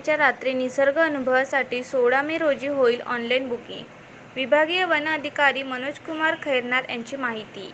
पौर्णिमेच्या रात्री निसर्ग अनुभवासाठी सोळा मे रोजी होईल ऑनलाईन बुकिंग. विभागीय वन अधिकारी मनोजकुमार खैरनार यांची माहिती.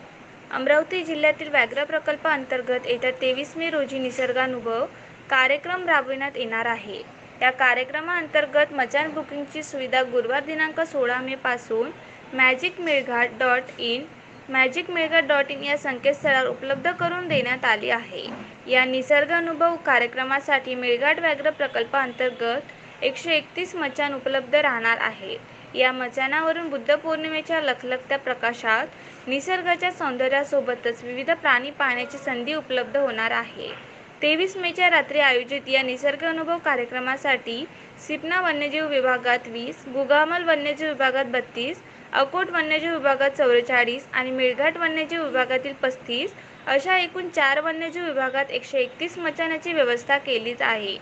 अमरावती जिल्ह्यातील व्याघ्र प्रकल्पाअंतर्गत येत्या तेवीस मे रोजी निसर्गानुभव कार्यक्रम राबविण्यात येणार आहे. या कार्यक्रमाअंतर्गत मचान बुकिंगची सुविधा गुरुवार दिनांक सोळा मे पासून magic Melghat dot in magic Melghat dot in या संकेतस्थळावर उपलब्ध करून देण्यात आली आहे. या निसर्ग अनुभव कार्यक्रमासाठी मेळघाट व्याघ्र प्रकल्पाअंतर्गत एकशे एकतीस मचान उपलब्ध राहणार आहेत या मचानावरून बुद्ध पौर्णिमेच्या लखलखत्या प्रकाशात निसर्गाच्या सौंदर्यासोबतच विविध प्राणी पाहण्याची संधी उपलब्ध होणार आहे. तेवीस मेच्या रात्री आयोजित या निसर्ग अनुभव कार्यक्रमासाठी सिपना वन्यजीव विभागात वीस गुगामल वन्यजीव विभागात बत्तीस अकोट वन्यजीव विभागात चौवेचाळीस आणि मेळघाट वन्यजीव विभागातील पस्तीस अशा एकूण चार वन्यजीव विभागात एकशे एकतीस मचानाची व्यवस्था केलीच आहे.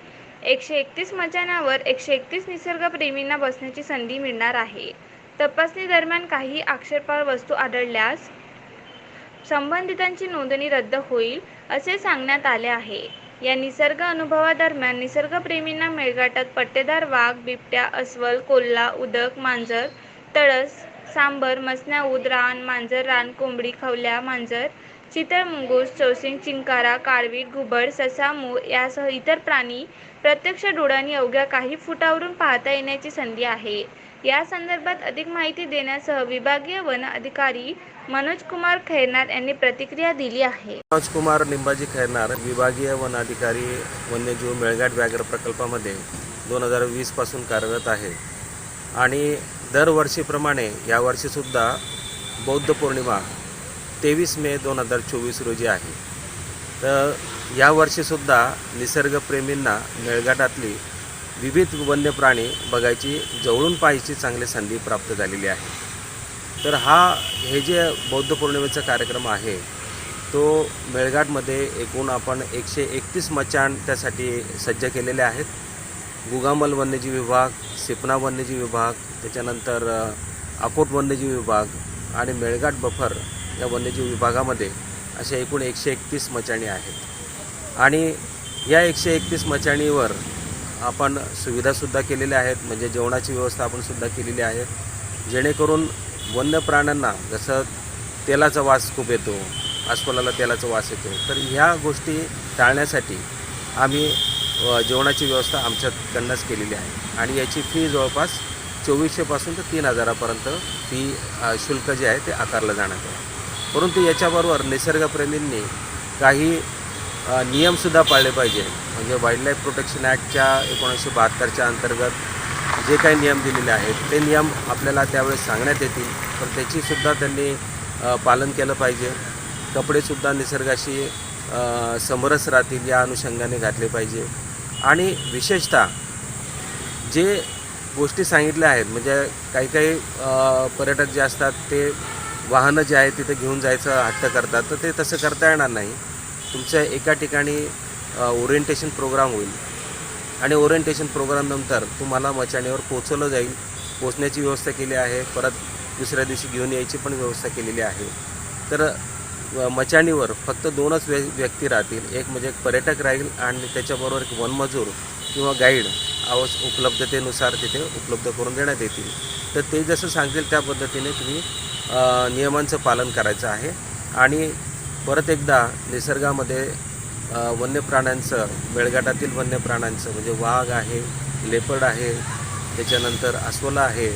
एकशे एकतीस मचानावर एकशे एकतीस निसर्गप्रेमींना बसण्याची संधी मिळणार आहे. तपासणी दरम्यान काही आक्षेपार्ह वस्तू आढळल्यास संबंधितांची नोंदणी रद्द होईल असे सांगण्यात आले आहे. या निसर्ग अनुभवादरम्यान निसर्गप्रेमींना मेळघाटात पट्टेदार वाघ बिबट्या अस्वल कोल्हा उदक मांजर तळस सांबर मसण्या उद रान मांजर रान कोंबडी खवल्या मांजर चितळ मुंगूस चौसिंग चिंकारा काळवीट घुबड ससा मू यासह इतर प्राणी प्रत्यक्ष डोळ्यांनी अवघ्या काही फुटावरून पाहता येण्याची संधी आहे. या संदर्भात अधिक माहिती देण्यासह विभागीय वन अधिकारी मनोज कुमार खैरनार यांनी प्रतिक्रिया दिली आहे. मनोजकुमार निंबाजी खैरनार विभागीय वन अधिकारी वन्यजीव मेळघाट व्याघ्र प्रकल्पामध्ये दोन हजार वीसपासून कार्यरत आहे. आणि दरवर्षीप्रमाणे यावर्षीसुद्धा बौद्ध पौर्णिमा तेवीस मे दोन हजार चोवीस रोजी आहे. तर यावर्षीसुद्धा निसर्गप्रेमींना मेळघाटातली विविध वन्य प्राणी बघायची जवळून पाहायची चांगली संधी प्राप्त झालेली आहे. तर हा हे जे बौद्ध पौर्णिमेचा कार्यक्रम आहे तो मेळघाटमध्ये एकूण आपण एकशे एकतीस मचाण त्यासाठी सज्ज केलेले आहेत. गुगामल वन्यजीव विभाग सिपना वन्यजीव विभाग त्याच्यानंतर अकोट वन्यजीव विभाग आणि मेळघाट बफर या वन्यजीव विभागामध्ये अशा एकूण एकशे एकतीस मचाणी आहेत. आणि या एकशे एकतीस मचाणीवर आपण सुविधासुद्धा केलेल्या आहेत म्हणजे जेवणाची व्यवस्था आपणसुद्धा केलेली आहे. जेणेकरून वन्य प्राण्यांना जसं तेलाचा वास खूप येतो अस्वलाला तेलाचा वास येतो तर ह्या गोष्टी टाळण्यासाठी आम्ही जेवणाची व्यवस्था आमच्याकडनंच केलेली आहे. आणि याची फी जवळपास चोवीसशेपासून ते तीन हजारापर्यंत फी शुल्क जे आहे ते आकारलं जाण्यात आहे. परंतु याच्याबरोबर निसर्गप्रेमींनी काही नियमसुद्धा पाळले पाहिजे. म्हणजे वाईल्डलाईफ प्रोटेक्शन ॲक्टच्या एकोणीसशे बहात्तरच्या अंतर्गत जे काही नियम दिलेले आहेत ते नियम आपल्याला त्यावेळेस सांगण्यात येतील. पण त्याचीसुद्धा त्यांनी पालन केलं पाहिजे. कपडेसुद्धा निसर्गाशी समरस राहतील या अनुषंगाने घातले पाहिजे. आणि विशेषतः जे गोष्टी सांगितल्या आहेत म्हणजे काही काही पर्यटक जे असतात ते वाहनं जे आहेत तिथे घेऊन जायचं हट्ट करतात तर ते तसं करता येणार नाही. तुमच्या एका ठिकाणी ओरिएंटेशन प्रोग्राम होईल. आणि ओरिएंटेशन प्रोग्रामनंतर तुम्हाला मचाणीवर पोचवलं जाईल. पोचण्याची व्यवस्था केली आहे. परत दुसऱ्या दिवशी घेऊन यायची पण व्यवस्था केलेली आहे. तर मचाणीवर फक्त दोनच व्य व्यक्ती राहतील. एक म्हणजे एक पर्यटक राहील आणि त्याच्याबरोबर एक वनमजूर किंवा गाईड आवश उपलब्धतेनुसार तिथे उपलब्ध करून देण्यात येतील. तर ते जसं सांगतील त्या पद्धतीने तुम्ही नियमांचं पालन करायचं आहे. आणि परत एकदा निसर्गामध्ये वन्य प्राण्यांचं मेळघाटातील वन्य प्राण्यांचं म्हणजे वाघ आहे लेपर्ड आहे त्याच्यानंतर अस्वला आहे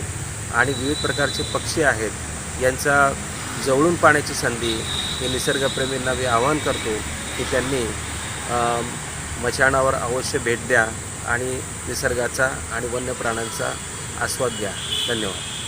आणि विविध प्रकारचे पक्षी आहेत यांचा जवळून पाण्याची संधी हे निसर्गप्रेमींना मी आवाहन करतो की त्यांनी अ, मचाणावर अवश्य भेट द्या आणि निसर्गाचा आणि वन्य प्राण्यांचा आस्वाद घ्या. धन्यवाद.